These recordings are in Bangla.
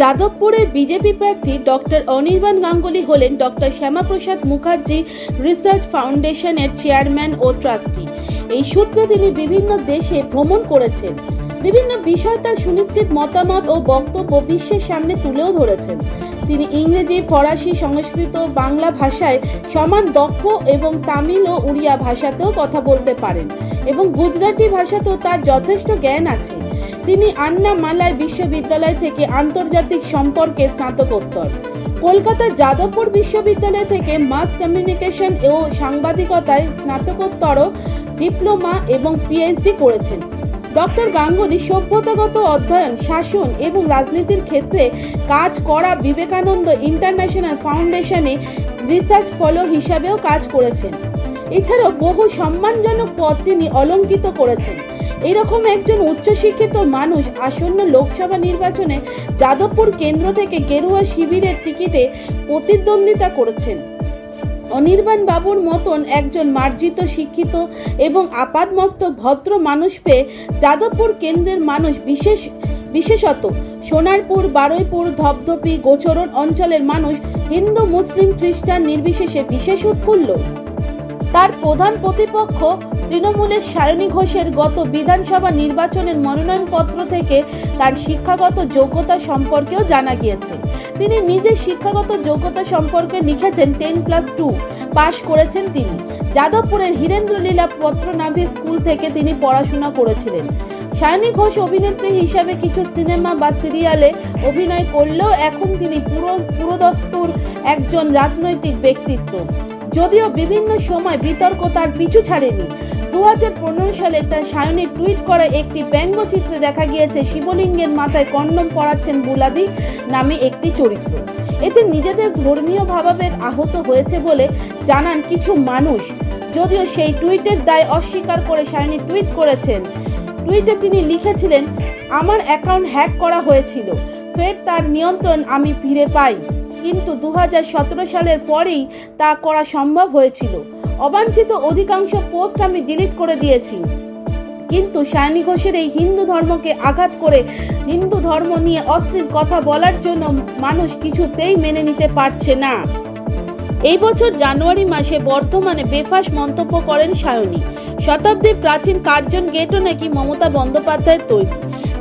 যাদবপুরের বিজেপি প্রার্থী ডক্টর অনির্বাণ গাঙ্গুলি হলেন ডক্টর শ্যামাপ্রসাদ মুখার্জি রিসার্চ ফাউন্ডেশনের চেয়ারম্যান ও ট্রাস্টি। এই সূত্রে তিনি বিভিন্ন দেশে ভ্রমণ করেছেন। বিভিন্ন বিষয় তার সুনিশ্চিত মতামত ও বক্তব্য বিশ্বের সামনে তুলেও ধরেছেন। তিনি ইংরেজি, ফরাসি, সংস্কৃত, বাংলা ভাষায় সমান দক্ষ এবং তামিল ও উড়িয়া ভাষাতেও কথা বলতে পারেন এবং গুজরাটি ভাষাতেও তার যথেষ্ট জ্ঞান আছে। তিনি আন্না মালাই বিশ্ববিদ্যালয় থেকে আন্তর্জাতিক সম্পর্কে স্নাতকোত্তর। কলকাতার যাদবপুর বিশ্ববিদ্যালয় থেকে মাস কমিউনিকেশন ও সাংবাদিকতায় স্নাতকোত্তর ডিপ্লোমা এবং পিএইচডি করেছেন। ডক্টর গাঙ্গুলি সভ্যতাগত অধ্যয়ন, শাসন এবং রাজনীতির ক্ষেত্রে কাজ করা বিবেকানন্দ ইন্টারন্যাশনাল ফাউন্ডেশনে রিসার্চ ফলো হিসাবেও কাজ করেছেন। এছাড়াও বহু সম্মানজনক পদ তিনি অলঙ্কিত করেছেন। এরকম একজন উচ্চশিক্ষিত মানুষ আসন্ন লোকসভা নির্বাচনে যাদবপুর কেন্দ্র থেকে গেরুয়া শিবিরের টিকিটে প্রতিদ্বন্দ্বিতা করেছেন। অনির্বাণ বাবুর মতন একজন মার্জিত শিক্ষিত এবং আপাদমস্তক ভদ্র মানুষ পেয়ে যাদবপুর কেন্দ্রের মানুষ বিশেষ, বিশেষত সোনারপুর, বারুইপুর ধপধপি গোচরণ অঞ্চলের মানুষ হিন্দু, মুসলিম, খ্রিস্টান নির্বিশেষে বিশেষ উৎফুল্ল। তার প্রধান প্রতিপক্ষ তৃণমূলের সায়নী ঘোষের গত বিধানসভা নির্বাচনের মনোনয়নপত্র থেকে তার শিক্ষাগত যোগ্যতা সম্পর্কেও জানা গিয়েছে। তিনি নিজের শিক্ষাগত যোগ্যতা সম্পর্কে লিখেছেন টেন প্লাস টু, পাশ করেছেন তিনি। যাদবপুরের হীরেন্দ্রলীলা পত্রনাভি স্কুল থেকে তিনি পড়াশোনা করেছিলেন। সায়নী ঘোষ অভিনেত্রী হিসাবে কিছু সিনেমা বা সিরিয়ালে অভিনয় করলেও এখন তিনি পুরো পুরোদস্তুর একজন রাজনৈতিক ব্যক্তিত্ব। যদিও বিভিন্ন সময় বিতর্ক তার পিছু ছাড়েনি। দু হাজার পনেরো সালে তার সায়নী টুইট করা একটি ব্যঙ্গচিত্রে দেখা গিয়েছে, শিবলিঙ্গের মাথায় কন্ডম পরাচ্ছেন বুলাদি নামে একটি চরিত্র। এতে নিজেদের ধর্মীয় ভাবাবেগ আহত হয়েছে বলে জানান কিছু মানুষ। যদিও সেই টুইটের দায় অস্বীকার করে সায়নী টুইট করেছেন। টুইটে তিনি লিখেছিলেন, আমার অ্যাকাউন্ট হ্যাক করা হয়েছিল। ফের তার নিয়ন্ত্রণ আমি ফিরে পাই। কিন্তু দু হাজার সতেরো সালের পরেই তা করা সম্ভব হয়েছিল। অবাঞ্ছিত অধিকাংশ পোস্ট আমি ডিলিট করে দিয়েছি। কিন্তু সায়নী ঘোষের এই হিন্দু ধর্মকে আঘাত করে হিন্দু ধর্ম নিয়ে অস্থির কথা বলার জন্য মানুষ কিছুতেই মেনে নিতে পারছে না। এই বছর জানুয়ারি মাসে বর্তমানে বেফাস মন্তব্য করেন সায়নী। শতাব্দীর প্রাচীন কার্জন গেটও নাকি মমতা বন্দ্যোপাধ্যায়ের তৈরি।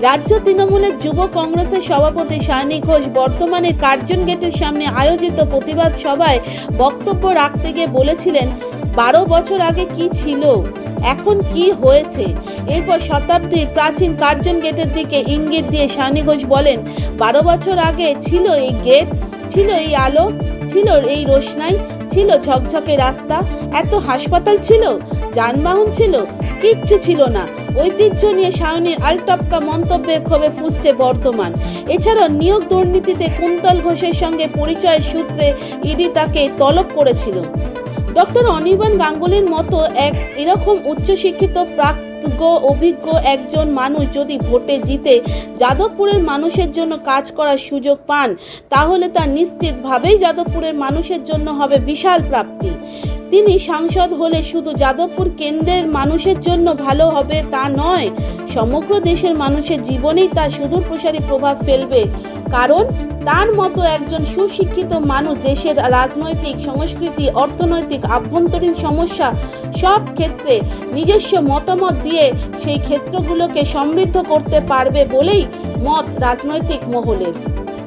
রাজ্য তৃণমূলের যুব কংগ্রেসের সভাপতি সায়নী ঘোষ বর্তমানে কার্জন গেটের সামনে আয়োজিত প্রতিবাদ সভায় বক্তব্য রাখতে গিয়ে বলেছিলেন, বারো বছর আগে কি ছিল? এখন কি হয়েছে? এরপর শতাব্দীর প্রাচীন কার্জন গেটের দিকে ইঙ্গিত দিয়ে সায়নী ঘোষ বলেন, বারো বছর আগে ছিল এই গেট, ছিল এই আলো, ছিল এই রোশনাই, ছিল ঝকঝকে রাস্তা, এত হাসপাতাল ছিল, যানবাহন ছিল কিচ্ছু ছিল না। ঐতিহ্য নিয়ে সায়নীর আলটপকা মন্তব্যের ক্ষোভে ফুসছে বর্তমান এছাড়াও নিয়োগ দুর্নীতিতে কুন্তল ঘোষের সঙ্গে পরিচয়ের সূত্রে ইডি তাকে তলব করেছিল। ডক্টর অনির্বাণ গাঙ্গুলির মতো এক এরকম উচ্চশিক্ষিত প্রাজ্ঞ অভিজ্ঞ একজন মানুষ যদি ভোটে জিতে, যাদবপুরের মানুষের জন্য কাজ করার সুযোগ পান, তাহলে তা নিশ্চিতভাবেই যাদবপুরের মানুষের জন্য হবে বিশাল প্রাপ্তি। তিনি সাংসদ হলে শুধু যাদবপুর কেন্দ্রের মানুষের জন্য ভালো হবে তা নয়, সমগ্র দেশের মানুষের জীবনেই তা সুদূর প্রসারী প্রভাব ফেলবে। কারণ, তার মতো একজন সুশিক্ষিত মানুষ দেশের রাজনৈতিক, সংস্কৃতি, অর্থনৈতিক, আভ্যন্তরীণ সমস্যা সব ক্ষেত্রে নিজস্ব মতামত দিয়ে সেই ক্ষেত্রগুলোকে সমৃদ্ধ করতে পারবে বলেই মত রাজনৈতিক মহলের।